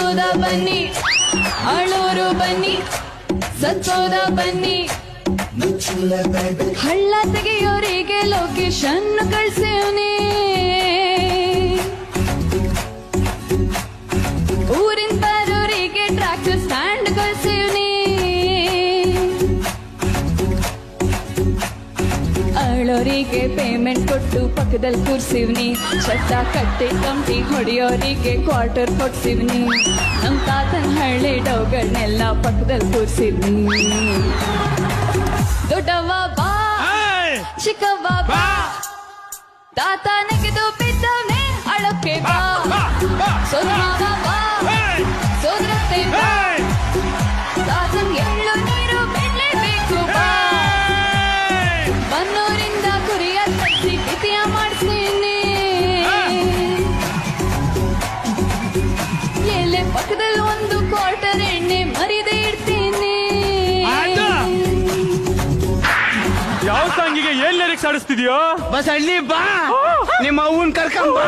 ಸತ್ತೋದ ಬನ್ನಿ. ಅಳೋರು ಬನ್ನಿ. ಸತ್ತೋದ ಬನ್ನಿ. ಹಳ್ಳ ತೆಗೆಯೋರಿಗೆ ಲೊಕೇಶನ್ ಕಳ್ಸೇವ್ನಿ. ಅಳೋರಿಗೆ ಪೇಮೆಂಟ್ ಕೊಟ್ಟು ಪಕ್ಕದಲ್ಲಿ ಕೂರ್ಸಿವ್ನಿ. ಚಟ್ಟ ಕಟ್ಟಿ ಕಂಟಿ ಹೊಡೆಯೋರಿಗೆ ಕ್ವಾರ್ಟರ್ ಕೊಡ್ಸಿವ್ನಿ. ನಮ್ಮ ತಾತನ ಹಳ್ಳಿ ಡೌಗಳನ್ನೆಲ್ಲ ಪಕ್ಕದಲ್ಲಿ ಕೂರ್ಸಿವ್ನಿ. ದೊಡ್ಡವ ಬಾ ಚಿಕ್ಕವ್ವ ಬಾ. ತಾತ ನೆಗೆದು ಬಿದ್ದವನೇ ಅಳಕ್ಕೆ ಬಾ. ಸೊನ್ನ ಬಾ. ಕ್ವಾರ್ಟರ್ ಎಣ್ಣೆ ಮರಿದೆ ಇಡ್ತೀನಿ. ಯಾವ ಸಾಂಗಿಗೆ ಏನ್ ಲಿರಿಕ್ಸ್ ಆಡಿಸ್ತಿದ್ಯೋ ಬಸ್ ಹಳ್ಳಿ ಬಾ ನಿಮ್ಮ ಅವ್ವನ್ ಕರ್ಕೊಂಡ್ ಬಾ.